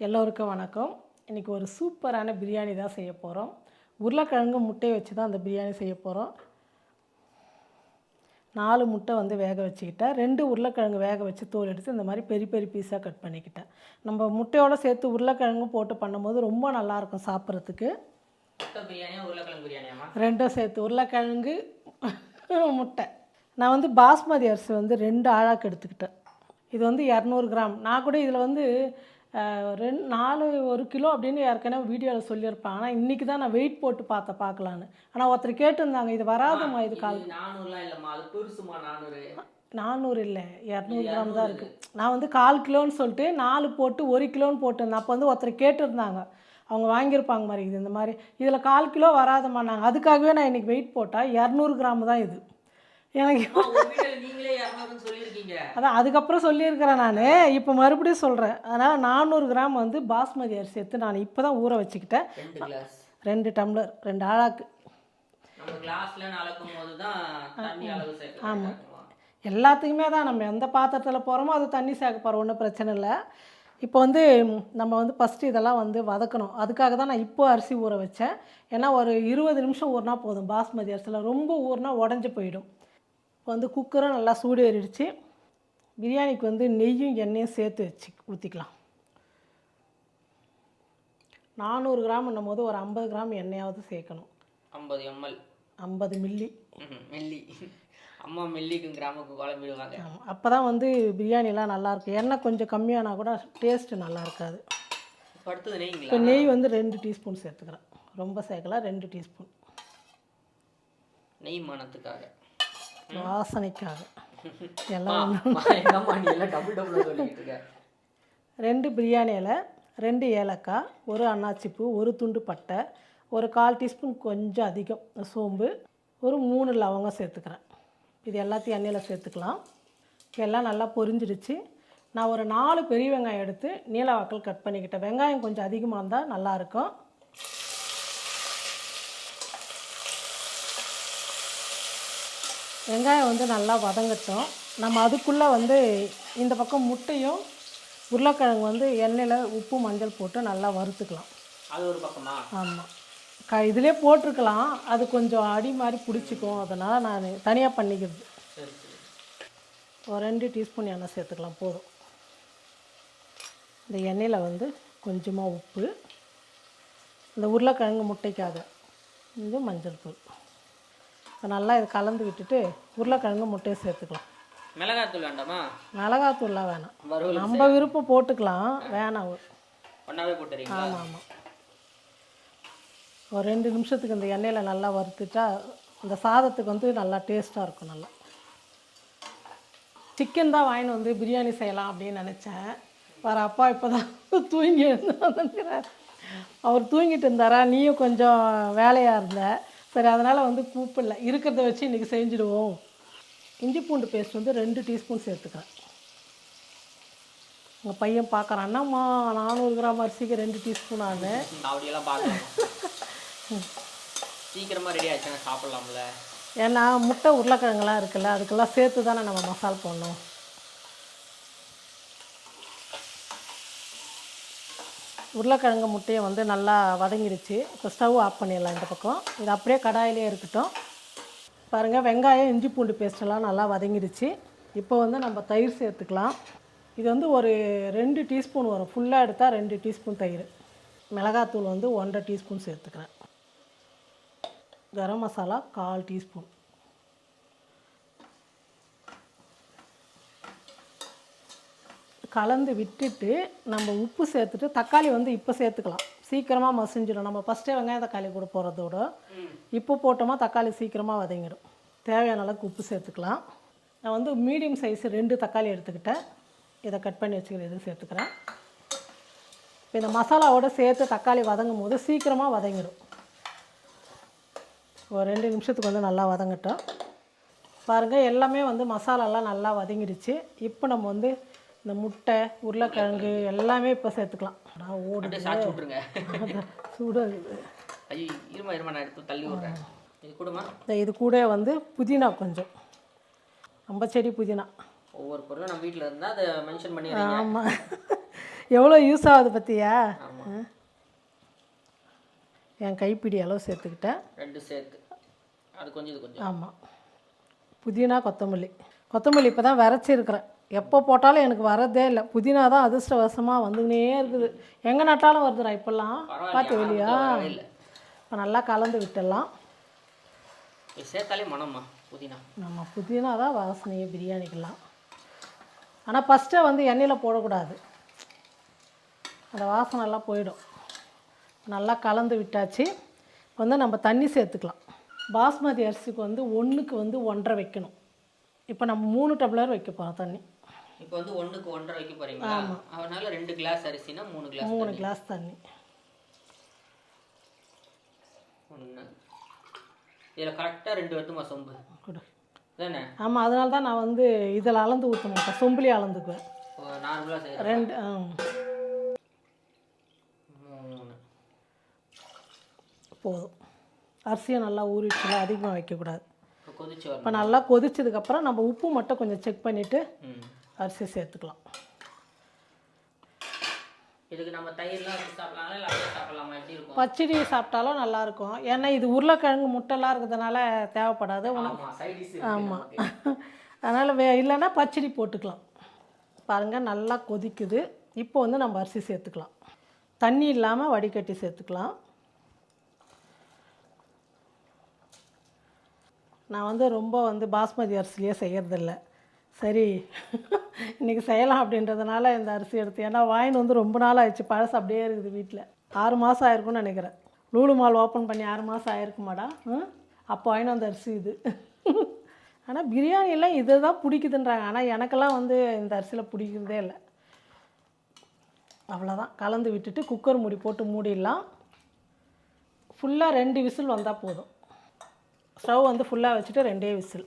எல்லோருக்கும் வணக்கம். இன்றைக்கி ஒரு சூப்பரான பிரியாணி தான் செய்ய போகிறோம் உருளைக்கிழங்கு முட்டையை வச்சு தான் அந்த பிரியாணி செய்ய போகிறோம் நாலு முட்டை வந்து வேக வச்சுக்கிட்டேன். ரெண்டு உருளைக்கிழங்கு வேக வச்சு தோல் எடுத்து இந்த மாதிரி பெரிய பெரிய பீஸாக கட் பண்ணிக்கிட்டேன். நம்ம முட்டையோடு சேர்த்து உருளைக்கிழங்கும் போட்டு பண்ணும்போது ரொம்ப நல்லாயிருக்கும் சாப்பிட்றதுக்கு. ரெண்டும் சேர்த்து உருளைக்கிழங்கு முட்டை. நான் வந்து பாஸ்மதி அரிசி வந்து ரெண்டு ஆழாக்கு எடுத்துக்கிட்டேன். இது வந்து இரநூறு கிராம். நான் கூட இதில் வந்து ரெண்டு நாலு ஒரு கிலோ அப்படின்னு ஏற்கனவே வீடியோவில் சொல்லியிருப்பேன். ஆனால் இன்றைக்கி தான் நான் வெயிட் போட்டு பார்த்த பார்க்கலான்னு. ஆனால் ஒருத்தர் கேட்டிருந்தாங்க இது வராதுமா இது கால் இது நானூறுலாம் இல்லைம்மா அது பெருசுமா நானூறு. நானூறு இல்லை இரநூறு கிராம் தான் இருக்குது நான் வந்து கால் கிலோன்னு சொல்லிட்டு நாலு போட்டு ஒரு கிலோன்னு போட்டிருந்தேன். அப்போ வந்து ஒருத்தர் கேட்டிருந்தாங்க. அவங்க வாங்கியிருப்பாங்க மாதிரி இது இந்த மாதிரி. இதில் கால் கிலோ வராதம்மா நாங்கள் அதுக்காகவே நான் இன்றைக்கி வெயிட் போட்டால் இரநூறு கிராம் தான் இது. எனக்கு அதான் அதுக்கப்புறம் சொல்லியிருக்கிறேன் நான். இப்போ மறுபடியும் சொல்கிறேன் அதனால் நானூறு கிராம் வந்து பாஸ்மதி அரிசி எடுத்து நான் இப்போ தான் ஊற வச்சுக்கிட்டேன். ரெண்டு டம்ளர் ரெண்டு அளவு சேர்க்கணும் எல்லாத்துக்குமே தான் நம்ம எந்த பாத்திரத்தில் போகிறோமோ அது தண்ணி சேர்க்க போகிறோம் ஒன்றும் பிரச்சனை இல்லை. இப்போ வந்து நம்ம வந்து ஃபஸ்ட்டு இதெல்லாம் வந்து வதக்கணும். அதுக்காக தான் நான் இப்போ அரிசி ஊற வச்சேன். ஏன்னா ஒரு இருபது நிமிஷம் ஊறினா போதும். பாஸ்மதி அரிசியில் ரொம்ப ஊறினா உடஞ்சி போயிடும். இப்போ வந்து குக்கரும் நல்லா சூடு ஏறிடுச்சு. பிரியாணிக்கு வந்து நெய்யும் எண்ணெயும் சேர்த்து வச்சு ஊற்றிக்கலாம் நானூறு கிராம்னும் போது ஒரு ஐம்பது கிராம் எண்ணெயாவது சேர்க்கணும். ஐம்பது எம்எல். ஐம்பது மில்லி. மில்லி. அம்மா மில்லிக்கும் கிராமுக்கு குழம்பிடுவாங்க அப்போ தான் வந்து பிரியாணிலாம் நல்லாயிருக்கும் எண்ணெய் கொஞ்சம் கம்மியானா கூட டேஸ்ட்டு நல்லா இருக்காது. இப்போ நெய் வந்து ரெண்டு டீஸ்பூன் சேர்த்துக்கிறேன். ரொம்ப சேர்க்கலாம் ரெண்டு டீஸ்பூன். நெய் மணத்துக்காக வாசனைக்காக. எல்லாம் ரெண்டு பிரியாணி இலை ரெண்டு ஏலக்காய் ஒரு அன்னாச்சிப்பூ ஒரு துண்டு பட்டை ஒரு கால் டீஸ்பூன் கொஞ்சம் அதிகம் சோம்பு ஒரு மூணு லவங்கம் சேர்த்துக்கிறேன். இது எல்லாத்தையும் எண்ணெயில் சேர்த்துக்கலாம். எல்லாம் நல்லா பொரிஞ்சிடுச்சு. நான் ஒரு நாலு பெரிய வெங்காயம் எடுத்து நீல வாக்கல் கட் பண்ணிக்கிட்டேன். வெங்காயம் கொஞ்சம் அதிகமாக இருந்தால் நல்லாயிருக்கும் வெங்காயம் வந்து நல்லா வதங்கட்டும். நம்ம அதுக்குள்ளே வந்து இந்த பக்கம் முட்டையும் உருளைக்கிழங்கு வந்து எண்ணெயில் உப்பு மஞ்சள் போட்டு நல்லா வறுத்துக்கலாம். அது ஒரு பக்கமா? ஆமாம் க இதிலே போட்டிருக்கலாம். அது கொஞ்சம் அடி மாதிரி பிடிச்சிக்கும். அதனால் நான் தனியாக பண்ணிக்கிறது. ஒரு ரெண்டு டீஸ்பூன் எண்ணெய் சேர்த்துக்கலாம். போதும். இந்த எண்ணெயில் வந்து கொஞ்சமாக உப்பு. இந்த உருளைக்கிழங்கு முட்டைக்காக. இது மஞ்சள் தூள். நல்லா இதை கலந்து விட்டுட்டு உருளைக்கிழங்கு முட்டையை சேர்த்துக்கலாம். மிளகாத்தூள் வேண்டாமா? மிளகாத்தூள்லாம் வேணாம். நம்ம விருப்பம் போட்டுக்கலாம். வேணாம் ஒன்றாவே போட்டுறீங்களா? ஆமாம் ஆமாம் ஒரு ரெண்டு நிமிஷத்துக்கு இந்த எண்ணெயில் நல்லா வறுத்துட்டா இந்த சாதத்துக்கு வந்து நல்லா டேஸ்ட்டாக இருக்கும் நல்லா. சிக்கன் தான் வாங்கிட்டு வந்து பிரியாணி செய்யலாம் அப்படின்னு நினச்சேன். வர அப்பா இப்போ தான் தூங்கி எழுந்து வந்துக்கிறார் அவர் தூங்கிட்டு இருந்தாரா? நீயும் கொஞ்சம் வேலையாக இருந்த? சரி அதனால் வந்து கூப்பிடல இருக்கிறத வச்சு இன்றைக்கி செஞ்சுடுவோம். இஞ்சி பூண்டு பேஸ்ட் வந்து ரெண்டு டீஸ்பூன் சேர்த்துக்கிறேன். உங்கள் பையன் பார்க்குறான். என்னம்மா நானூறு கிராம் அரிசிக்கு ரெண்டு டீஸ்பூன் ஆகுது அப்படியெல்லாம் பார்க்கலாம் சீக்கிரமா ரெடி ஆச்சுன்னா சாப்பிடலாம்ல. ஏன்னா முட்டை உருளைக்கிழங்குலாம் இருக்குல்ல அதுக்கெல்லாம் சேர்த்து தானே நம்ம மசால் போடணும். உருளைக்கிழங்கு முட்டையை வந்து நல்லா வதங்கிடுச்சு. இப்போ ஸ்டவ் ஆஃப் பண்ணிடலாம் இந்த பக்கம். இது அப்படியே கடாயிலே இருக்கட்டும். பாருங்கள் வெங்காயம் இஞ்சி பூண்டு பேஸ்டெல்லாம் நல்லா வதங்கிடுச்சு. இப்போ வந்து நம்ம தயிர் சேர்த்துக்கலாம். இது வந்து ஒரு ரெண்டு டீஸ்பூன் வரும். ஃபுல்லாக எடுத்தால் ரெண்டு டீஸ்பூன் தயிர். மிளகாத்தூள் வந்து ஒன்றரை டீஸ்பூன் சேர்த்துக்கிறேன். கரம் மசாலா கால் டீஸ்பூன். கலந்து விட்டுட்டு நம்ம உப்பு சேர்த்துட்டு தக்காளி வந்து இப்போ சேர்த்துக்கலாம். சீக்கிரமாக மசிஞ்சிடும். நம்ம ஃபஸ்ட்டே வெங்காயம் தக்காளி கூட போகிறதோட இப்போ போட்டோமா தக்காளி சீக்கிரமாக வதங்கிடும். தேவையான அளவுக்கு உப்பு சேர்த்துக்கலாம். நான் வந்து மீடியம் சைஸ் ரெண்டு தக்காளி எடுத்துக்கிட்டேன். இதை கட் பண்ணி வச்சுக்கிற இது சேர்த்துக்கிறேன். இப்போ இந்த மசாலாவோட சேர்த்து தக்காளி வதங்கும் போது சீக்கிரமாக வதங்கிடும். ஒரு ரெண்டு நிமிஷத்துக்கு வந்து நல்லா வதங்கட்டும். பாருங்கள் எல்லாமே வந்து மசாலாலாம் நல்லா வதங்கிடுச்சு. இப்போ நம்ம வந்து இந்த முட்டை உருளைக்கிழங்கு எல்லாமே இப்போ சேர்த்துக்கலாம். நான் அப்படியே சாச்சு விட்ருங்க சூடாக ஐயோ இருமா இருமா நான் எடுத்து தள்ளி விட்றேன். இது கூடமா? இது கூட வந்து புதினா கொஞ்சம். நம்ம செடி புதினா. ஒவ்வொரு பொருளும் நம்ம வீட்டில் இருந்தால் அதை மென்ஷன் பண்ணிடுறீங்க ஆமாம் எவ்வளோ யூஸ் ஆகுது பற்றியா என் கைப்பிடி அளவு சேர்த்துக்கிட்டேன். ரெண்டு சேர்த்து. அது கொஞ்சம் இது கொஞ்சம். ஆமாம் புதினா கொத்தமல்லி. கொத்தமல்லி இப்போ தான் விரைச்சிருக்கிறேன். எப்போ போட்டாலும் எனக்கு வரதே இல்லை. புதினா தான் அதிர்ஷ்டவசமாக வந்துக்கினே இருக்குது. எங்கே நட்டாலும் வருதுடா இப்போல்லாம்? பார்த்து வெளியா? இல்லை. இப்போ நல்லா கலந்து விட்டுடலாம். சேர்த்தாலே மனம்மா புதினா. நம்ம புதினா தான் வாசனையே பிரியாணிக்கெல்லாம். ஆனால் ஃபஸ்ட்டே வந்து எண்ணெயில் போடக்கூடாது. அந்த வாசனைலாம் போயிடும். நல்லா கலந்து விட்டாச்சு. இப்போ வந்து நம்ம தண்ணி சேர்த்துக்கலாம். பாஸ்மதி அரிசிக்கு வந்து ஒன்றுக்கு வந்து ஒன்றரை வைக்கணும். இப்போ நம்ம மூணு டம்ளர் வைக்க போகிறோம் தண்ணி. இப்போ வந்து ஒண்ணுக்கு ஒன்றரை வைக்க போறீங்களா அதனால ரெண்டு கிளாஸ் அரிசினா மூணு கிளாஸ் மூணு கிளாஸ் தண்ணி. ஒன்று இதில் கரெக்டாக ரெண்டு வருதுமா சொம்பு? தானே? ஆமாம் அதனால தான் நான் வந்து இதில் அளந்து ஊற்ற மாட்டேன் சொம்புலேயே அளந்துக்குவேன். நார்மலாக செய்கிறேன் ரெண்டு மூணு. போதும். அரிசியை நல்லா ஊறிச்சுல அதிகமாக வைக்கக்கூடாது. இப்போ நல்லா கொதிச்சதுக்கப்புறம் நம்ம உப்பு மட்டும் கொஞ்சம் செக் பண்ணிவிட்டு அரிசி சேர்த்துக்கலாம். இதுக்கு நம்ம தயிர்லாம் வச்சு சாப்பிடலாங்களா இல்லை அப்படியே சாப்பிடலாமா? எப்படி இருக்கும்? பச்சடி சாப்பிட்டாலும் நல்லாயிருக்கும் ஏன்னா இது உருளைக்கிழங்கு முட்டைலாம் இருக்கிறதுனால தேவைப்படாது. உனக்கு ஆமாம் அதனால் வே இல்லைன்னா பச்சடி போட்டுக்கலாம். பாருங்கள் நல்லா கொதிக்குது. இப்போ வந்து நம்ம அரிசி சேர்த்துக்கலாம். தண்ணி இல்லாமல் வடிகட்டி சேர்த்துக்கலாம். நான் வந்து ரொம்ப வந்து பாஸ்மதி அரிசிலேயே செய்யறதில்ல. சரி இன்றைக்கி செய்யலாம் அப்படின்றதுனால இந்த அரிசி எடுத்து ஏன்னா வாயின் வந்து ரொம்ப நாள் ஆயிடுச்சு. பழசு அப்படியே இருக்குது வீட்டில் ஆறு மாதம் ஆயிருக்கும்னு நினைக்கிறேன். லூலு மால் ஓப்பன் பண்ணி ஆறு மாதம் ஆயிருக்குமாடா? அப்போ வாங்கினு அந்த அரிசி இது. ஆனால் பிரியாணியெல்லாம் இதை தான் பிடிக்குதுன்றாங்க. ஆனால் எனக்கெல்லாம் வந்து இந்த அரிசியில் பிடிக்கிறதே இல்லை. அவ்வளோதான் கலந்து விட்டுட்டு குக்கர் மூடி போட்டு மூடிடலாம். ஃபுல்லாக ரெண்டு விசில் வந்தால் போதும். ஸ்டவ் வந்து ஃபுல்லாக வச்சுட்டு ரெண்டே விசில்.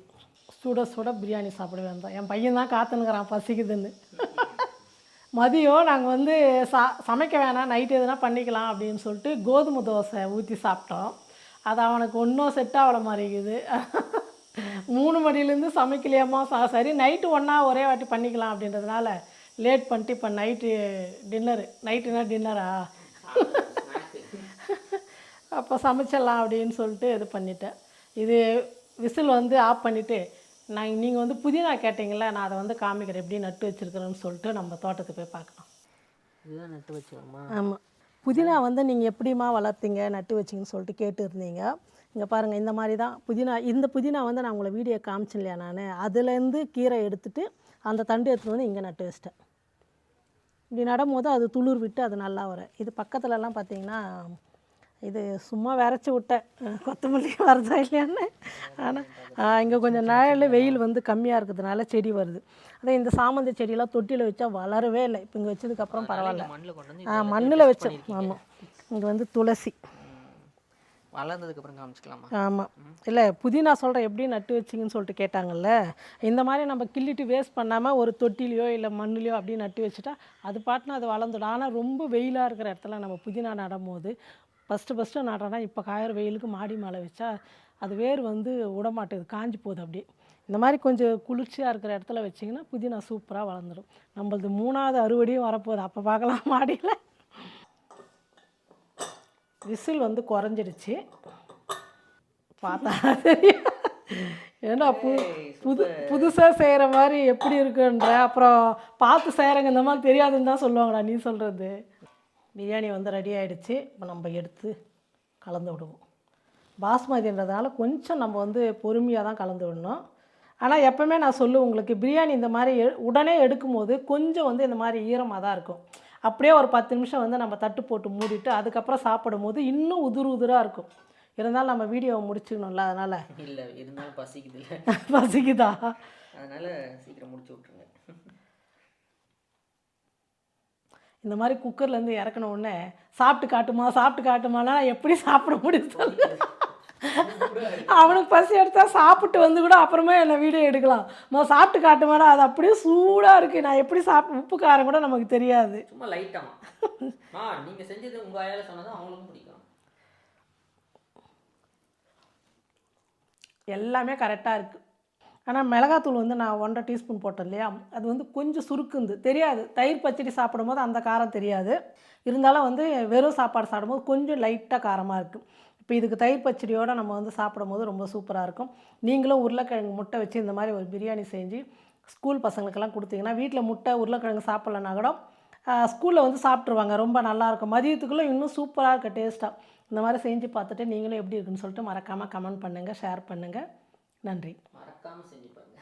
சுட சுட பிரியாணி சாப்பிடுவேன் தான். என் பையன் தான் காத்துனுக்குறான் பசிக்குதுன்னு. மதியம் நாங்கள் வந்து சா சமைக்க வேணாம் நைட்டு எதுனா பண்ணிக்கலாம் அப்படின்னு சொல்லிட்டு கோதுமை தோசை ஊற்றி சாப்பிட்டோம். அது அவனுக்கு ஒன்றும் செட் ஆகல மாதிரிக்குது மூணு மணிலேருந்து சமைக்கலையாமா சா சரி நைட்டு ஒன்றா ஒரே வாட்டி பண்ணிக்கலாம் அப்படின்றதுனால லேட் பண்ணிட்டு இப்போ நைட்டு டின்னரு நைட்டுனா டின்னரா அப்போ சமைச்சிடலாம் அப்படின்னு சொல்லிட்டு இது பண்ணிட்டேன். இது விசில் வந்து ஆஃப் பண்ணிவிட்டு நான் நீங்கள் வந்து புதினா கேட்டிங்களா நான் அதை வந்து காமிக்கிறேன் எப்படி நட்டு வச்சுருக்கிறேன்னு சொல்லிட்டு நம்ம தோட்டத்துக்கு போய் பார்க்கலாம். இதுதான் நட்டு வச்சுக்கோமா ஆமாம் புதினா வந்து நீங்கள் எப்படிம்மா வளர்த்தீங்க நட்டு வச்சிங்கன்னு சொல்லிட்டு கேட்டுருந்தீங்க. இங்கே பாருங்கள் இந்த மாதிரி தான் புதினா இந்த புதினா வந்து நான் உங்களை வீடியோ காமிச்சேன் இல்லையா நான்? அதுலேருந்து கீரை எடுத்துட்டு அந்த தண்டு எடுத்துகிட்டு வந்து இங்கே நட்டு வச்சிட்டேன். இப்படி நடும்போது அது துளிர் விட்டு அது நல்லா வரும். இது பக்கத்துலலாம் பார்த்தீங்கன்னா இது சும்மா விரைச்சி விட்டேன். கொத்தமல்லி வருதா இல்லையான்னு. ஆனால் இங்கே கொஞ்சம் நாளில் வெயில் வந்து கம்மியாக இருக்கிறதுனால செடி வருது. அதே இந்த சாமந்தி செடியெல்லாம் தொட்டியில் வச்சா வளரவே இல்லை. இப்போ இங்கே வச்சதுக்கப்புறம் பரவாயில்ல. மண்ணில் வச்சோம் ஆமாம் இங்கே வந்து துளசி. வளர்ந்ததுக்கு அப்புறம் காமிச்சிக்கலாமா? ஆமாம் இல்லை புதினா சொல்கிறேன் எப்படி நட்டு வச்சிங்கன்னு சொல்லிட்டு கேட்டாங்கல்ல இந்த மாதிரி நம்ம கிள்ளிட்டு வேஸ்ட் பண்ணாமல் ஒரு தொட்டிலையோ இல்லை மண்ணுலையோ அப்படியே நட்டு வச்சுட்டா அது பாட்டுன்னு அது வளர்ந்துடும். ஆனால் ரொம்ப வெயிலாக இருக்கிற இடத்துல நம்ம புதினா நடும்போது ஃபஸ்ட்டு ஃபஸ்ட்டு நடுறோன்னா இப்போ காயிற வெயிலுக்கு மாடி மேலே வச்சா அது வேர் வந்து விடமாட்டேது காஞ்சி போகுது அப்படியே. இந்த மாதிரி கொஞ்சம் குளிர்ச்சியாக இருக்கிற இடத்துல வச்சிங்கன்னா புதினா சூப்பராக வளர்ந்துடும் நம்மளது மூணாவது அறுவடையும் வரப்போகுது. அப்போ பார்க்கலாம் மாடியில். விசில் வந்து குறைஞ்சிடுச்சு. பார்த்தா தெரியும். ஏன்னா பு புது புதுசாக செய்கிற மாதிரி எப்படி இருக்குன்ற அப்புறம் பார்த்து செய்கிறங்க இந்த மாதிரி தெரியாதுன்னு தான் சொல்லுவாங்கடா நீ சொல்கிறது பிரியாணி வந்து ரெடி ஆயிடுச்சு. இப்போ நம்ம எடுத்து கலந்து விடுவோம். பாஸ்மதின்றதுனால கொஞ்சம் நம்ம வந்து பொறுமையாக தான் கலந்து விடணும். ஆனால் எப்போவுமே நான் சொல்லுவேன் உங்களுக்கு பிரியாணி இந்த மாதிரி உடனே எடுக்கும்போது கொஞ்சம் வந்து இந்த மாதிரி ஈரமாக தான் இருக்கும். அப்படியே ஒரு பத்து நிமிஷம் வந்து நம்ம தட்டு போட்டு மூடிட்டு அதுக்கப்புறம் சாப்பிடும்போது இன்னும் உதிர் உதிராக இருக்கும். இருந்தாலும் நம்ம வீடியோவை முடிச்சுக்கணும்ல அதனால். இல்லை இருந்தாலும் பசிக்குது. இல்லை பசிக்குதா? அதனால சீக்கிரம் முடிச்சு விட்ருங்க இந்த மாதிரி குக்கர்லேருந்து இறக்குன உடனே சாப்பிட்டு காட்டுமா சாப்பிட்டு காட்டுமானா எப்படி சாப்பிட முடியும் அவனுக்கு பசி எடுத்தா சாப்பிட்டு வந்து கூட அப்புறமா என்ன வீடியோ எடுக்கலாம். மோ சாப்பிட்டு காட்டுமாடா அது அப்படியே சூடாக இருக்குது நான் எப்படி சாப்பிட்டு உப்பு காரம் கூட நமக்கு தெரியாது. சும்மா லைட்டாமா ஆ நீங்கள் செஞ்சது உங்கள் வாயால் சொன்னது அவங்களுக்கும் பிடிக்கும். எல்லாமே கரெக்டாக இருக்குது ஆனால் மிளகாத்தூள் வந்து நான் ஒன்றரை டீஸ்பூன் போட்டேன் இல்லையா? அது வந்து கொஞ்சம் சுருக்குந்து. தெரியாது. தயிர் பச்சடி சாப்பிடும்போது அந்த காரம் தெரியாது. இருந்தாலும் வந்து வெறும் சாப்பாடு சாப்பிடும்போது கொஞ்சம் லைட்டாக காரமாக இருக்குது இப்போ இதுக்கு தயிர் பச்சடியோடு நம்ம வந்து சாப்பிடும்போது ரொம்ப சூப்பராக இருக்கும். நீங்களும் உருளைக்கிழங்கு முட்டை வச்சு இந்த மாதிரி ஒரு பிரியாணி செஞ்சு ஸ்கூல் பசங்களுக்கெல்லாம் கொடுத்தீங்கன்னா வீட்டில் முட்டை உருளைக்கிழங்கு சாப்பிட்லனா கூட ஸ்கூலில் வந்து சாப்பிட்ருவாங்க ரொம்ப நல்லாயிருக்கும் மதியத்துக்குள்ளே இன்னும் சூப்பராக இருக்க டேஸ்ட்டாக இந்த மாதிரி செஞ்சு பார்த்துட்டு நீங்களும் எப்படி இருக்குன்னு சொல்லிட்டு மறக்காமல் கமெண்ட் பண்ணுங்கள் ஷேர் பண்ணுங்கள் நன்றி. tam seni bana.